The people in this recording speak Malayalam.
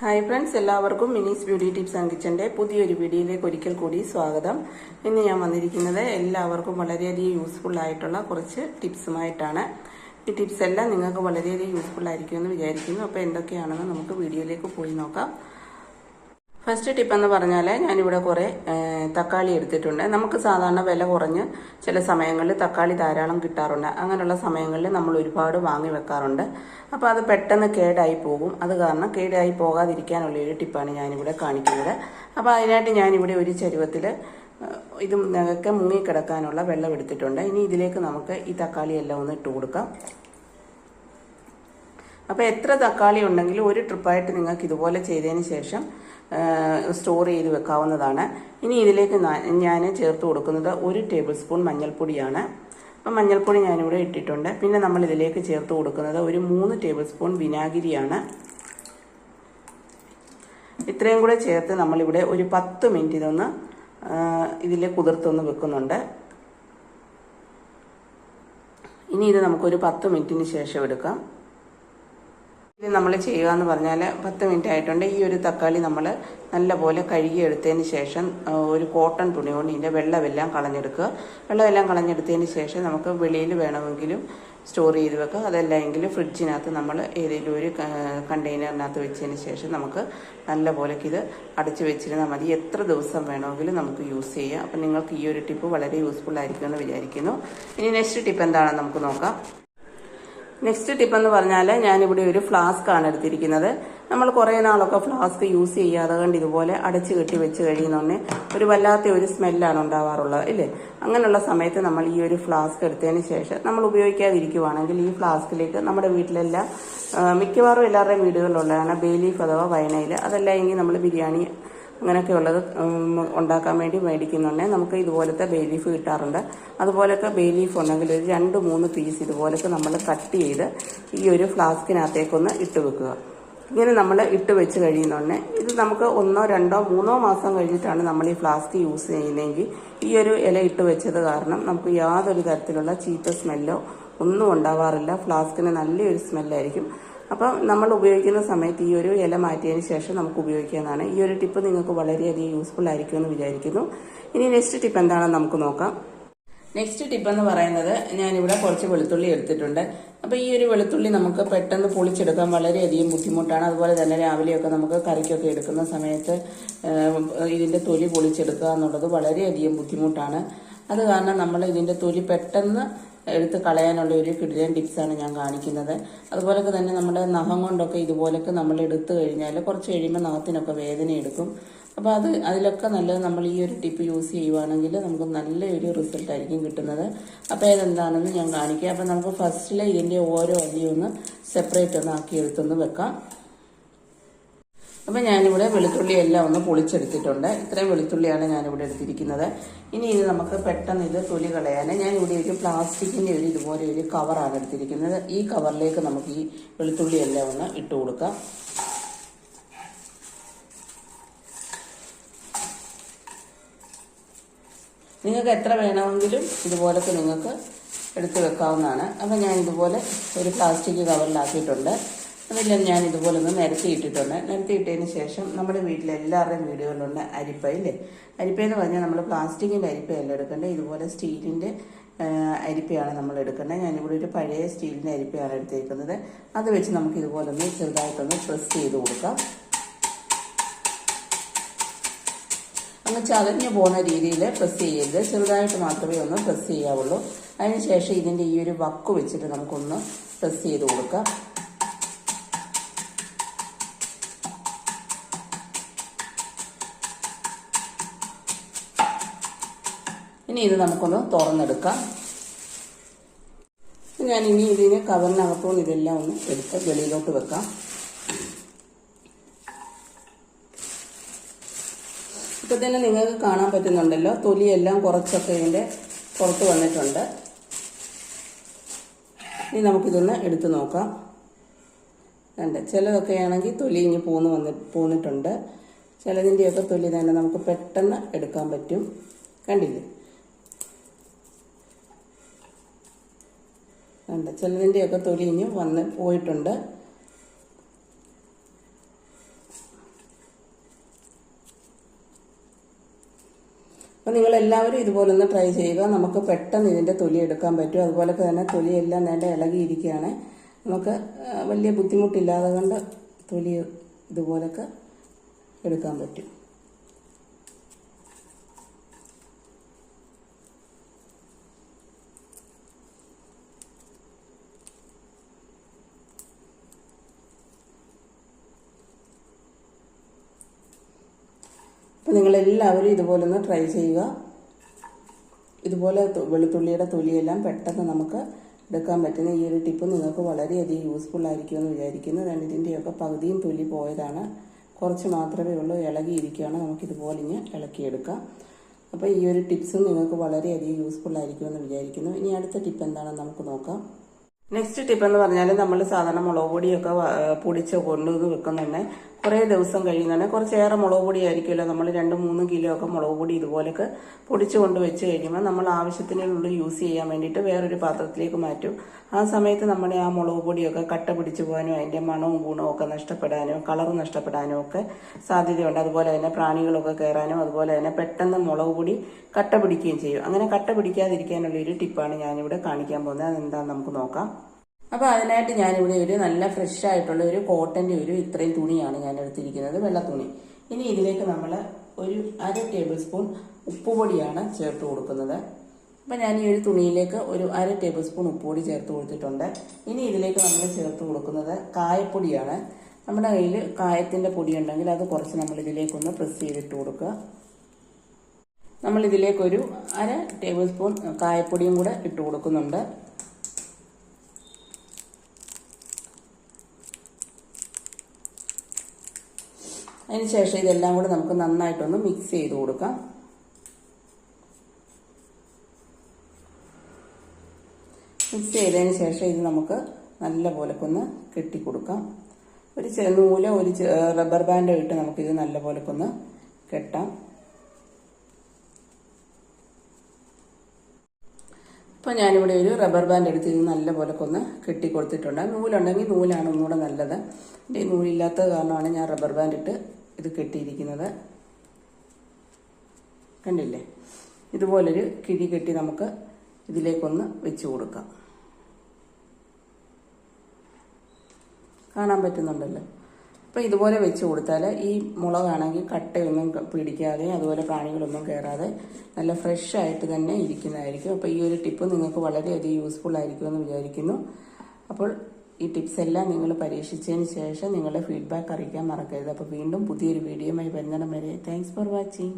ഹായ് ഫ്രണ്ട്സ് എല്ലാവർക്കും മിനീസ് ബ്യൂട്ടി ടിപ്സ് ആൻഡ് കിച്ചന്റെ പുതിയൊരു വീഡിയോയിലേക്ക് ഒരിക്കൽ കൂടി സ്വാഗതം. ഇന്ന് ഞാൻ വന്നിരിക്കുന്നത് എല്ലാവർക്കും വളരെയധികം യൂസ്ഫുൾ ആയിട്ടുള്ള കുറച്ച് ടിപ്സുമായിട്ടാണ്. ഈ ടിപ്സ് എല്ലാം നിങ്ങൾക്ക് വളരെയധികം യൂസ്ഫുൾ ആയിരിക്കുമെന്ന് വിചാരിക്കുന്നു. അപ്പോൾ എന്തൊക്കെയാണെന്ന് നമുക്ക് വീഡിയോയിലേക്ക് പോയി നോക്കാം. ഫസ്റ്റ് ടിപ്പെന്ന് പറഞ്ഞാൽ ഞാനിവിടെ കുറേ തക്കാളി എടുത്തിട്ടുണ്ട്. നമുക്ക് സാധാരണ വില കുറഞ്ഞ് ചില സമയങ്ങളിൽ തക്കാളി ധാരാളം കിട്ടാറുണ്ട്. അങ്ങനെയുള്ള സമയങ്ങളിൽ നമ്മൾ ഒരുപാട് വാങ്ങി വെക്കാറുണ്ട്. അപ്പോൾ അത് പെട്ടെന്ന് കേടായി പോകും. അത് കാരണം കേടായി പോകാതിരിക്കാനുള്ള ഒരു ടിപ്പാണ് ഞാനിവിടെ കാണിക്കുന്നത്. അപ്പോൾ അതിനായിട്ട് ഞാനിവിടെ ഒരു ചരുവത്തിൽ ഇത് ഒക്കെ മുങ്ങിക്കിടക്കാനുള്ള വെള്ളം എടുത്തിട്ടുണ്ട്. ഇനി ഇതിലേക്ക് നമുക്ക് ഈ തക്കാളി എല്ലാം ഒന്ന് ഇട്ട് കൊടുക്കാം. അപ്പോൾ എത്ര തക്കാളി ഉണ്ടെങ്കിലും ഒരു ട്രിപ്പായിട്ട് നിങ്ങൾക്ക് ഇതുപോലെ ചെയ്തതിന് ശേഷം സ്റ്റോർ ചെയ്ത് വെക്കാവുന്നതാണ്. ഇനി ഇതിലേക്ക് ഞാൻ ചേർത്ത് കൊടുക്കുന്നത് ഒരു ടേബിൾ സ്പൂൺ മഞ്ഞൾപ്പൊടിയാണ്. അപ്പം മഞ്ഞൾപ്പൊടി ഞാനിവിടെ ഇട്ടിട്ടുണ്ട്. പിന്നെ നമ്മൾ ഇതിലേക്ക് ചേർത്ത് കൊടുക്കുന്നത് ഒരു മൂന്ന് ടേബിൾ സ്പൂൺ വിനാഗിരിയാണ്. ഇത്രയും കൂടെ ചേർത്ത് നമ്മളിവിടെ ഒരു പത്ത് മിനിറ്റ് ഇതൊന്ന് ഇതിൽ കുതിർത്തൊന്ന് വെക്കുന്നുണ്ട്. ഇനി ഇത് നമുക്കൊരു പത്ത് മിനിറ്റിന് ശേഷം എടുക്കാം. ഇത് നമ്മൾ ചെയ്യുക എന്ന് പറഞ്ഞാൽ പത്ത് മിനിറ്റ് ആയിട്ടുണ്ട്. ഈ ഒരു തക്കാളി നമ്മൾ നല്ലപോലെ കഴുകി എടുത്തതിന് ശേഷം ഒരു കോട്ടൺ തുണി കൊണ്ട് ഇതിന്റെ വെള്ളമെല്ലാം കളഞ്ഞെടുക്കുക. വെള്ളമെല്ലാം കളഞ്ഞെടുത്തതിന് ശേഷം നമുക്ക് വെളിയിൽ വേണമെങ്കിലും സ്റ്റോർ ചെയ്ത് വെക്കുക അതല്ലെങ്കിൽ ഫ്രിഡ്ജിനകത്ത് നമ്മൾ ഏതെങ്കിലും ഒരു കണ്ടെയ്നറിനകത്ത് വെച്ചതിന് ശേഷം നമുക്ക് നല്ലപോലെ ഇത് അടച്ചു വെച്ചിരുന്നാൽ മതി. എത്ര ദിവസം വേണമെങ്കിലും നമുക്ക് യൂസ് ചെയ്യാം. അപ്പം നിങ്ങൾക്ക് ഈ ഒരു ടിപ്പ് വളരെ യൂസ്ഫുൾ ആയിരിക്കുമെന്ന് വിചാരിക്കുന്നു. ഇനി നെക്സ്റ്റ് ടിപ്പ് എന്താണെന്ന് നമുക്ക് നോക്കാം. നെക്സ്റ്റ് ടിപ്പ് എന്ന് പറഞ്ഞാൽ ഞാനിവിടെ ഒരു ഫ്ലാസ്ക് ആണ് എടുത്തിരിക്കുന്നത്. നമ്മൾ കുറേ നാളൊക്കെ ഫ്ലാസ്ക് യൂസ് ചെയ്യാതെ കണ്ട് ഇതുപോലെ അടച്ചു കെട്ടി വെച്ച് കഴിയുന്നോണ്ടേ ഒരു വല്ലാത്ത ഒരു സ്മെല്ലാണ് ഉണ്ടാവാറുള്ളത് ഇല്ലേ? അങ്ങനെയുള്ള സമയത്ത് നമ്മൾ ഈ ഒരു ഫ്ലാസ്ക് എടുത്തതിന് ശേഷം നമ്മൾ ഉപയോഗിക്കാതിരിക്കുവാണെങ്കിൽ ഈ ഫ്ലാസ്കിലേക്ക് നമ്മുടെ വീട്ടിലെല്ലാം മിക്കവാറും എല്ലാവരുടെയും വീടുകളിലുള്ളതാണ് ബേ ലീഫ് അഥവാ വയനയിൽ അതല്ല എങ്കിൽ നമ്മൾ ബിരിയാണി അങ്ങനെയൊക്കെ ഉള്ളത് ഉണ്ടാക്കാൻ വേണ്ടി മേടിക്കുന്നുണ്ടെങ്കിൽ നമുക്ക് ഇതുപോലത്തെ ബേ ലീഫ് കിട്ടാറുണ്ട്. അതുപോലൊക്കെ ബേ ലീഫ് ഉണ്ടെങ്കിൽ ഒരു രണ്ട് മൂന്ന് പീസ് ഇതുപോലൊക്കെ നമ്മൾ കട്ട് ചെയ്ത് ഈ ഒരു ഫ്ലാസ്കിനകത്തേക്കൊന്ന് ഇട്ട് വെക്കുക. ഇങ്ങനെ നമ്മൾ ഇട്ട് വെച്ച് കഴിയുന്നുണ്ടെ ഇത് നമുക്ക് ഒന്നോ രണ്ടോ മൂന്നോ മാസം കഴിഞ്ഞിട്ടാണ് നമ്മൾ ഈ ഫ്ലാസ്ക് യൂസ് ചെയ്യുന്നതെങ്കിൽ ഈ ഒരു ഇല ഇട്ട് വെച്ചത് കാരണം നമുക്ക് യാതൊരു തരത്തിലുള്ള ചീത്ത സ്മെല്ലോ ഒന്നും ഉണ്ടാവാറില്ല. ഫ്ലാസ്കിന് നല്ലൊരു സ്മെല്ലായിരിക്കും അപ്പം നമ്മൾ ഉപയോഗിക്കുന്ന സമയത്ത് ഈ ഒരു ഇല മാറ്റിയതിന് ശേഷം നമുക്ക് ഉപയോഗിക്കാവുന്നതാണ്. ഈ ഒരു ടിപ്പ് നിങ്ങൾക്ക് വളരെയധികം യൂസ്ഫുൾ ആയിരിക്കുമെന്ന് വിചാരിക്കുന്നു. ഇനി നെക്സ്റ്റ് ടിപ്പ് എന്താണെന്ന് നമുക്ക് നോക്കാം. നെക്സ്റ്റ് ടിപ്പ് എന്ന് പറയുന്നത് ഞാനിവിടെ കുറച്ച് വെളുത്തുള്ളി എടുത്തിട്ടുണ്ട്. അപ്പോൾ ഈ ഒരു വെളുത്തുള്ളി നമുക്ക് പെട്ടെന്ന് പൊളിച്ചെടുക്കാൻ വളരെയധികം ബുദ്ധിമുട്ടാണ്. അതുപോലെ തന്നെ രാവിലെയൊക്കെ നമുക്ക് കറിക്കൊക്കെ എടുക്കുന്ന സമയത്ത് ഇതിന്റെ തൊലി പൊളിച്ചെടുക്കുക എന്നുള്ളത് വളരെയധികം ബുദ്ധിമുട്ടാണ്. അത് കാരണം നമ്മൾ ഇതിന്റെ തൊലി പെട്ടെന്ന് എടുത്ത് കളയാനുള്ള ഒരു കിടിലൻ ടിപ്സാണ് ഞാൻ കാണിക്കുന്നത്. അതുപോലൊക്കെ തന്നെ നമ്മുടെ നഖം കൊണ്ടൊക്കെ ഇതുപോലൊക്കെ നമ്മൾ എടുത്തു കഴിഞ്ഞാൽ കുറച്ച് കഴിയുമ്പോൾ നഖത്തിനൊക്കെ വേദന എടുക്കും. അപ്പോൾ അത് അതിലൊക്കെ നല്ലത് നമ്മൾ ഈ ഒരു ടിപ്പ് യൂസ് ചെയ്യുവാണെങ്കിൽ നമുക്ക് നല്ലൊരു റിസൾട്ട് ആയിരിക്കും കിട്ടുന്നത്. അപ്പോൾ ഇതെന്താണെന്ന് ഞാൻ കാണിക്കാം. അപ്പോൾ നമുക്ക് ഫസ്റ്റിൽ ഇതിന്റെ ഓരോ അല്ലിയൊന്ന് സെപ്പറേറ്റ് ഒന്ന് ആക്കി എടുത്തൊന്ന് വെക്കാം. അപ്പം ഞാനിവിടെ വെളുത്തുള്ളി എല്ലാം ഒന്ന് പൊളിച്ചെടുത്തിട്ടുണ്ട്. ഇത്രയും വെളുത്തുള്ളിയാണ് ഞാനിവിടെ എടുത്തിരിക്കുന്നത്. ഇനി ഇത് നമുക്ക് പെട്ടെന്ന് ഇത് തൊലി കളയാൻ ഞാനിവിടെ ഒരു പ്ലാസ്റ്റിക്കിന്റെ ഒരു ഇതുപോലെ ഒരു കവറാണ് എടുത്തിരിക്കുന്നത്. ഈ കവറിലേക്ക് നമുക്ക് ഈ വെളുത്തുള്ളി എല്ലാം ഒന്ന് ഇട്ട് കൊടുക്കാം. നിങ്ങൾക്ക് എത്ര വേണമെങ്കിലും ഇതുപോലൊക്കെ നിങ്ങൾക്ക് എടുത്ത് വെക്കാവുന്നതാണ്. അപ്പം ഞാൻ ഇതുപോലെ ഒരു പ്ലാസ്റ്റിക് കവറിലാക്കിയിട്ടുണ്ട്. അതെല്ലാം ഞാൻ ഇതുപോലെ ഒന്ന് നിരത്തി ഇട്ടിട്ടുണ്ട്. നിരത്തി ഇട്ടതിന് ശേഷം നമ്മുടെ വീട്ടിലെല്ലാവരുടെയും വീടുകളിലുണ്ട് അരിപ്പ ഇല്ലേ അരിപ്പ എന്ന് പറഞ്ഞാൽ നമ്മൾ പ്ലാസ്റ്റിക്കിന്റെ അരിപ്പയല്ല എടുക്കേണ്ടത്. ഇതുപോലെ സ്റ്റീലിന്റെ അരിപ്പയാണ് നമ്മൾ എടുക്കേണ്ടത്. ഞാനിവിടെ ഒരു പഴയ സ്റ്റീലിന്റെ അരിപ്പയാണ് എടുത്തേക്കുന്നത്. അത് വെച്ച് നമുക്ക് ഇതുപോലെ ഒന്ന് ചെറുതായിട്ടൊന്ന് പ്രസ് ചെയ്ത് കൊടുക്കാം. അങ്ങ് ചതഞ്ഞു പോകുന്ന രീതിയിൽ പ്രസ് ചെയ്യരുത്. ചെറുതായിട്ട് മാത്രമേ ഒന്ന് പ്രസ് ചെയ്യാവുള്ളൂ. അതിനുശേഷം ഇതിന്റെ ഈ ഒരു വക്ക് വെച്ചിട്ട് നമുക്കൊന്ന് പ്രസ് ചെയ്ത് കൊടുക്കാം. ഇനി ഇത് നമുക്കൊന്ന് തുറന്നെടുക്കാം. ഞാൻ ഇനി ഇതിനെ കവറിനകത്തോളം ഇതെല്ലാം ഒന്ന് എടുത്ത് വെളിയിലോട്ട് വെക്കാം. ഇപ്പൊ തന്നെ നിങ്ങൾക്ക് കാണാൻ പറ്റുന്നുണ്ടല്ലോ തൊലിയെല്ലാം കുറച്ചൊക്കെ ഇതിന്റെ പുറത്ത് വന്നിട്ടുണ്ട്. ഇനി നമുക്കിതൊന്ന് എടുത്തു നോക്കാം. ഉണ്ട് ചിലതൊക്കെ ആണെങ്കിൽ തൊലി ഇനി പോന്ന് വന്ന് പോന്നിട്ടുണ്ട്. ചിലതിന്റെയൊക്കെ തൊലി തന്നെ നമുക്ക് പെട്ടെന്ന് എടുക്കാൻ പറ്റും. കണ്ടില്ലേ? കണ്ട ചിലതിന്റെയൊക്കെ തൊലിഞ്ഞ് വന്ന് പോയിട്ടുണ്ട്. അപ്പോൾ നിങ്ങളെല്ലാവരും ഇതുപോലെ ഒന്ന് ട്രൈ ചെയ്യുക. നമുക്ക് പെട്ടെന്ന് ഇതിന്റെ തൊലി എടുക്കാൻ പറ്റും. അതുപോലെ തന്നെ തൊലിയെല്ലാം നേരെ ഇളകിയിരിക്കുകയാണ്. നമുക്ക് വലിയ ബുദ്ധിമുട്ടില്ലാതെ കൊണ്ട് തൊലി ഇതുപോലൊക്കെ എടുക്കാൻ പറ്റും. അപ്പോൾ നിങ്ങളെല്ലാവരും ഇതുപോലെ ഒന്ന് ട്രൈ ചെയ്യുക. ഇതുപോലെ വെളുത്തുള്ളിയുടെ തൊലിയെല്ലാം പെട്ടെന്ന് നമുക്ക് എടുക്കാൻ പറ്റുന്ന ഈ ഒരു ടിപ്പ് നിങ്ങൾക്ക് വളരെയധികം യൂസ്ഫുൾ ആയിരിക്കും എന്ന് വിചാരിക്കുന്നു. ഞാൻ ഇതിന്റെയൊക്കെ പകുതിയും തൊലി പോയതാണ്. കുറച്ച് മാത്രമേ ഉള്ളൂ. ഇളകിയിരിക്കുകയാണ്. നമുക്കിതുപോലെ ഇങ്ങനെ ഇളക്കിയെടുക്കാം. അപ്പോൾ ഈ ഒരു ടിപ്സും നിങ്ങൾക്ക് വളരെയധികം യൂസ്ഫുൾ ആയിരിക്കും എന്ന് വിചാരിക്കുന്നു. ഇനി അടുത്ത ടിപ്പ് എന്താണെന്ന് നമുക്ക് നോക്കാം. നെക്സ്റ്റ് ടിപ്പ് എന്ന് പറഞ്ഞാൽ നമ്മൾ സാധാരണ മുളക് പൊടിയൊക്കെ പൊടിച്ച് കൊണ്ടുവന്ന് വെക്കുന്നുണ്ട്. കുറേ ദിവസം കഴിയുന്നുണ്ട് കുറച്ചേറെ മുളക് പൊടി ആയിരിക്കുമല്ലോ. നമ്മൾ രണ്ട് മൂന്ന് കിലോ ഒക്കെ മുളക് പൊടി ഇതുപോലൊക്കെ പൊടിച്ച് കൊണ്ട് വെച്ച് കഴിയുമ്പോൾ നമ്മൾ ആവശ്യത്തിനുള്ളിൽ യൂസ് ചെയ്യാൻ വേണ്ടിയിട്ട് വേറൊരു പാത്രത്തിലേക്ക് മാറ്റും. ആ സമയത്ത് നമ്മുടെ ആ മുളക് പൊടിയൊക്കെ കട്ട പിടിച്ചു പോകാനും അതിന്റെ മണവും ഗുണവും ഒക്കെ നഷ്ടപ്പെടാനും കളർ നഷ്ടപ്പെടാനും ഒക്കെ സാധ്യതയുണ്ട്. അതുപോലെ തന്നെ പ്രാണികളൊക്കെ കയറാനും അതുപോലെ തന്നെ പെട്ടെന്ന് മുളക് പൊടി കട്ട പിടിക്കുകയും ചെയ്യും. അങ്ങനെ കട്ട പിടിക്കാതിരിക്കാനുള്ള ഒരു ടിപ്പാണ് ഞാനിവിടെ കാണിക്കാൻ പോകുന്നത്. അതെന്താണെന്ന് നമുക്ക് നോക്കാം. അപ്പോൾ അതിനായിട്ട് ഞാനിവിടെ ഒരു നല്ല ഫ്രഷ് ആയിട്ടുള്ള ഒരു കോട്ടന്റെ ഒരു ഇത്രയും തുണിയാണ് ഞാൻ എടുത്തിരിക്കുന്നത് വെള്ള തുണി ഇനി ഇതിലേക്ക് നമ്മൾ ഒരു അര ടേബിൾ സ്പൂൺ ഉപ്പുപൊടിയാണ് ചേർത്ത് കൊടുക്കുന്നത്. അപ്പം ഞാൻ ഈ ഒരു തുണിയിലേക്ക് ഒരു അര ടേബിൾ സ്പൂൺ ഉപ്പുപൊടി ചേർത്ത് കൊടുത്തിട്ടുണ്ട്. ഇനി ഇതിലേക്ക് നമ്മൾ ചേർത്ത് കൊടുക്കുന്നത് കായപ്പൊടിയാണ്. നമ്മുടെ കയ്യിൽ കായത്തിന്റെ പൊടി ഉണ്ടെങ്കിൽ അത് കുറച്ച് നമ്മൾ ഇതിലേക്കൊന്ന് പ്രസ് ചെയ്തിട്ട് കൊടുക്കുക. നമ്മൾ ഇതിലേക്കൊരു അര ടേബിൾ സ്പൂൺ കായപ്പൊടിയും കൂടെ ഇട്ട് കൊടുക്കുന്നുണ്ട്. അതിനുശേഷം ഇതെല്ലാം കൂടെ നമുക്ക് നന്നായിട്ടൊന്ന് മിക്സ് ചെയ്ത് കൊടുക്കാം. മിക്സ് ചെയ്തതിന് ശേഷം ഇത് നമുക്ക് നല്ല പോലെ ഒന്ന് കെട്ടിക്കൊടുക്കാം ഒരു നൂല ഒരു റബ്ബർ ബാൻഡോ ഇട്ട് നമുക്കിത് നല്ല പോലെ ഒന്ന് കെട്ടാം. ഇപ്പോൾ ഞാനിവിടെ ഒരു റബ്ബർ ബാൻഡ് എടുത്ത് ഇത് നല്ല പോലെ ഒന്ന് കെട്ടി നൂലുണ്ടെങ്കിൽ നൂലാണ് ഒന്നുകൂടെ നല്ലത്. എന്റെ നൂലില്ലാത്ത കാരണമാണ് ഞാൻ റബ്ബർ ബാൻഡ് ഇട്ട് ഇത് കെട്ടിയിരിക്കുന്നത്. കണ്ടില്ലേ? ഇതുപോലൊരു കിഴി കെട്ടി നമുക്ക് ഇതിലേക്കൊന്ന് വെച്ച് കൊടുക്കാം. കാണാൻ പറ്റുന്നുണ്ടല്ലോ. അപ്പോൾ ഇതുപോലെ വെച്ച് കൊടുത്താൽ ഈ മുളകാണെങ്കിൽ കട്ടയൊന്നും പിടിക്കാതെ അതുപോലെ പ്രാണികളൊന്നും കയറാതെ നല്ല ഫ്രഷ് ആയിട്ട് തന്നെ ഇരിക്കുന്നതായിരിക്കും. അപ്പോൾ ഈ ഒരു ടിപ്പ് നിങ്ങൾക്ക് വളരെയധികം യൂസ്ഫുൾ ആയിരിക്കുമെന്ന് വിചാരിക്കുന്നു. അപ്പോൾ ഈ ടിപ്സ് എല്ലാം നിങ്ങൾ പരീക്ഷിച്ചതിന് ശേഷം നിങ്ങളുടെ ഫീഡ്ബാക്ക് അറിയിക്കാൻ മറക്കരുത്. അപ്പോൾ വീണ്ടും പുതിയൊരു വീഡിയോയുമായി വരുന്നിടം വരെ താങ്ക്സ് ഫോർ വാച്ചിങ്